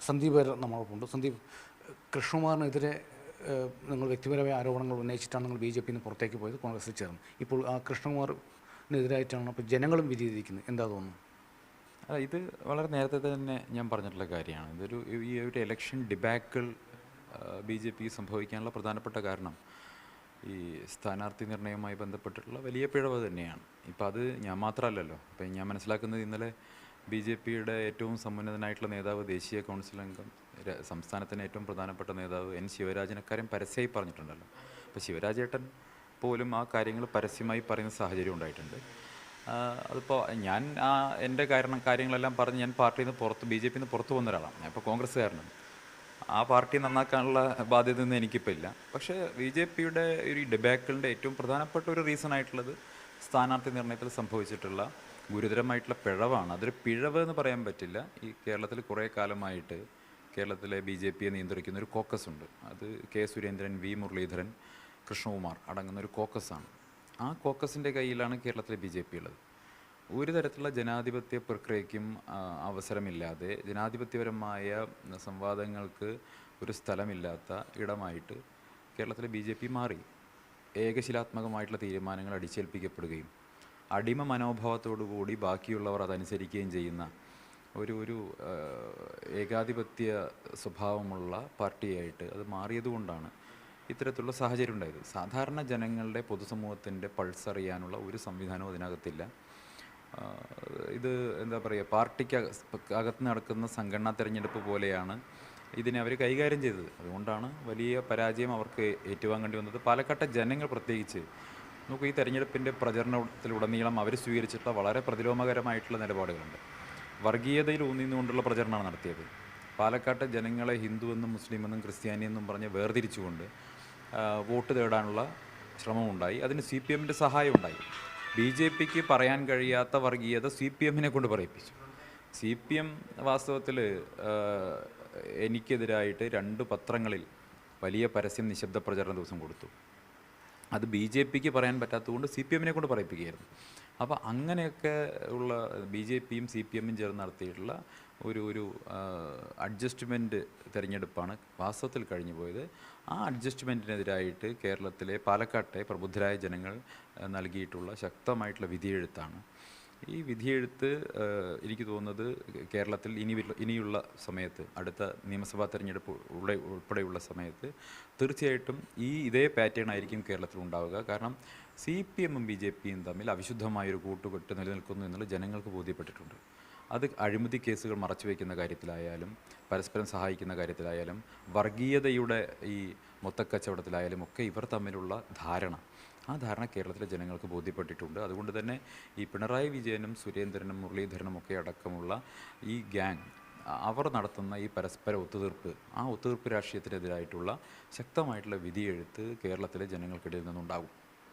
സന്ദീപ് നമ്മളോടൊപ്പമുണ്ട്. സന്ദീപ് കൃഷ്ണകുമാറിനെതിരെ നിങ്ങൾ വ്യക്തിപരമായ ആരോപണങ്ങൾ ഉന്നയിച്ചിട്ടാണ് നിങ്ങൾ ബി ജെ പിന്ന് പുറത്തേക്ക് പോയത് കോൺഗ്രസിൽ ചേർന്നു. ഇപ്പോൾ ആ കൃഷ്ണകുമാറിനെതിരായിട്ടാണ് അപ്പോൾ ജനങ്ങളും വിധിയിരിക്കുന്നത് എന്താ തോന്നുന്നു? അല്ല ഇത് വളരെ നേരത്തെ തന്നെ ഞാൻ പറഞ്ഞിട്ടുള്ള കാര്യമാണ്. ഇതൊരു ഈ ഒരു election debacle B J P സംഭവിക്കാനുള്ള പ്രധാനപ്പെട്ട കാരണം ഈ സ്ഥാനാർത്ഥി നിർണയവുമായി ബന്ധപ്പെട്ടിട്ടുള്ള വലിയ പിഴവ് തന്നെയാണ്. ഇപ്പം അത് ഞാൻ മാത്രമല്ലല്ലോ. ഇപ്പം ഞാൻ മനസ്സിലാക്കുന്നത് ഇന്നലെ ബി ജെ പിയുടെ ഏറ്റവും സമുന്നതനായിട്ടുള്ള നേതാവ് ദേശീയ കൗൺസിൽ അംഗം സംസ്ഥാനത്തിന് ഏറ്റവും പ്രധാനപ്പെട്ട നേതാവ് എൻ ശിവരാജൻ അക്കാര്യം പരസ്യമായി പറഞ്ഞിട്ടുണ്ടല്ലോ. അപ്പോൾ ശിവരാജേട്ടൻ പോലും ആ കാര്യങ്ങൾ പരസ്യമായി പറയുന്ന സാഹചര്യം ഉണ്ടായിട്ടുണ്ട്. അതിപ്പോൾ ഞാൻ ആ എന്റെ കാരണം കാര്യങ്ങളെല്ലാം പറഞ്ഞ് ഞാൻ പാർട്ടിയിൽ നിന്ന് പുറത്ത് ബി ജെ പിയിൽ നിന്ന് പുറത്ത് പോകുന്ന ഒരാളാണ്. ഞാൻ ഇപ്പോൾ കോൺഗ്രസ്സുകാരനാണ്. ആ പാർട്ടി നന്നാക്കാനുള്ള ബാധ്യത ഒന്നും എനിക്കിപ്പോൾ ഇല്ല. പക്ഷേ ബി ജെ പിയുടെ ഒരു ഡിബാക്കിളിന്റെ ഏറ്റവും പ്രധാനപ്പെട്ട ഒരു റീസൺ ആയിട്ടുള്ളത് സ്ഥാനാർത്ഥി നിർണയത്തിൽ സംഭവിച്ചിട്ടുള്ള ഗുരുതരമായിട്ടുള്ള പിഴവാണ്. അതൊരു പിഴവ് എന്ന് പറയാൻ പറ്റില്ല. ഈ കേരളത്തിൽ കുറേ കാലമായിട്ട് കേരളത്തിലെ ബി ജെ പിയെ നിയന്ത്രിക്കുന്ന ഒരു കോക്കസ് ഉണ്ട് അത് കെ സുരേന്ദ്രൻ വി മുരളീധരൻ കൃഷ്ണകുമാർ അടങ്ങുന്ന ഒരു കോക്കസാണ്. ആ കോക്കസിന്റെ കയ്യിലാണ് കേരളത്തിലെ ബി ജെ പി ഉള്ളത്. ഒരു തരത്തിലുള്ള ജനാധിപത്യ പ്രക്രിയയ്ക്കും അവസരമില്ലാതെ ജനാധിപത്യപരമായ സംവാദങ്ങൾക്ക് ഒരു സ്ഥലമില്ലാത്ത ഇടമായിട്ട് കേരളത്തിലെ ബി മാറി. ഏകശിലാത്മകമായിട്ടുള്ള തീരുമാനങ്ങൾ അടിച്ചേൽപ്പിക്കപ്പെടുകയും അടിമ മനോഭാവത്തോടുകൂടി ബാക്കിയുള്ളവർ അതനുസരിക്കുകയും ചെയ്യുന്ന ഒരു ഒരു ഏകാധിപത്യ സ്വഭാവമുള്ള പാർട്ടിയായിട്ട് അത് മാറിയതുകൊണ്ടാണ് ഇത്തരത്തിലുള്ള സാഹചര്യം ഉണ്ടായത്. സാധാരണ ജനങ്ങളുടെ പൊതുസമൂഹത്തിന്റെ പൾസ് അറിയാനുള്ള ഒരു സംവിധാനവും അതിനകത്തില്ല. ഇത് എന്താ പറയുക പാർട്ടിക്ക് അകത്ത് നടക്കുന്ന സംഘടനാ തിരഞ്ഞെടുപ്പ് പോലെയാണ് ഇതിനെ അവർ കൈകാര്യം ചെയ്തത്. അതുകൊണ്ടാണ് വലിയ പരാജയം അവർക്ക് ഏറ്റുവാങ്ങേണ്ടി വന്നത്. പാലക്കാട്ടെ ജനങ്ങൾ പ്രത്യേകിച്ച് നമുക്ക് ഈ തെരഞ്ഞെടുപ്പിന്റെ പ്രചരണത്തിലുടനീളം അവർ സ്വീകരിച്ചിട്ടുള്ള വളരെ പ്രതിലോമകരമായിട്ടുള്ള നിലപാടുകളുണ്ട്. വർഗീയതയിൽ ഊന്നിന്നുകൊണ്ടുള്ള പ്രചരണമാണ് നടത്തിയത്. പാലക്കാട്ടെ ജനങ്ങളെ ഹിന്ദു എന്നും മുസ്ലിം എന്നും ക്രിസ്ത്യാനി എന്നും പറഞ്ഞ് വേർതിരിച്ചുകൊണ്ട് വോട്ട് തേടാനുള്ള ശ്രമമുണ്ടായി. അതിന് സി പി എമ്മിന്റെ സഹായം ഉണ്ടായി ബി ജെ പിക്ക് പറയാൻ കഴിയാത്ത വർഗീയത സി പി എമ്മിനെ കൊണ്ട് പറയിപ്പിച്ചു. സി പി എം വാസ്തവത്തിൽ എനിക്കെതിരായിട്ട് രണ്ട് പത്രങ്ങളിൽ വലിയ പരസ്യം നിശബ്ദ പ്രചരണ ദിവസം കൊടുത്തു. അത് ബി ജെ പിക്ക് പറയാൻ പറ്റാത്തതുകൊണ്ട് സി പി എമ്മിനെ കൊണ്ട് പറയിപ്പിക്കുകയായിരുന്നു. അപ്പോൾ അങ്ങനെയൊക്കെ ഉള്ള ബി ജെ പിയും സി പി എമ്മും ചേർന്ന് നടത്തിയിട്ടുള്ള ഒരു ഒരു അഡ്ജസ്റ്റ്മെന്റ് തിരഞ്ഞെടുപ്പാണ് വാസ്തവത്തിൽ കഴിഞ്ഞു പോയത്. ആ അഡ്ജസ്റ്റ്മെന്റിനെതിരായിട്ട് കേരളത്തിലെ പാലക്കാട്ടെ പ്രബുദ്ധരായ ജനങ്ങൾ നൽകിയിട്ടുള്ള ശക്തമായിട്ടുള്ള വിധിയെഴുത്താണ്. ഈ വിധിയെഴുത്ത് എനിക്ക് തോന്നുന്നത് കേരളത്തിൽ ഇനി ഇനിയുള്ള സമയത്ത് അടുത്ത നിയമസഭാ തെരഞ്ഞെടുപ്പ് ഉള്ള ഉൾപ്പെടെയുള്ള സമയത്ത് തീർച്ചയായിട്ടും ഈ ഇതേ പാറ്റേൺ ആയിരിക്കും കേരളത്തിൽ ഉണ്ടാവുക. കാരണം സി പി എമ്മും ബി ജെ പിയും തമ്മിൽ അവിശുദ്ധമായൊരു കൂട്ടുകെട്ട് നിലനിൽക്കുന്നു എന്നുള്ളത് ജനങ്ങൾക്ക് ബോധ്യപ്പെട്ടിട്ടുണ്ട്. അത് അഴിമതി കേസുകൾ മറച്ചുവെക്കുന്ന കാര്യത്തിലായാലും പരസ്പരം സഹായിക്കുന്ന കാര്യത്തിലായാലും വർഗീയതയുടെ ഈ മൊത്തക്കച്ചവടത്തിലായാലും ഒക്കെ ഇവർ തമ്മിലുള്ള ധാരണ. ആ ധാരണ കേരളത്തിലെ ജനങ്ങൾക്ക് ബോധ്യപ്പെട്ടിട്ടുണ്ട്. അതുകൊണ്ട് തന്നെ ഈ പിണറായി വിജയനും സുരേന്ദ്രനും മുരളീധരനും ഒക്കെ അടക്കമുള്ള ഈ ഗ്യാങ് അവർ നടത്തുന്ന ഈ പരസ്പര ഒത്തുതീർപ്പ് ആ ഒത്തുതീർപ്പ് രാഷ്ട്രീയത്തിനെതിരായിട്ടുള്ള ശക്തമായിട്ടുള്ള വിധിയെഴുത്ത് കേരളത്തിലെ ജനങ്ങൾക്കിടയിൽ നിന്നുണ്ടാകും.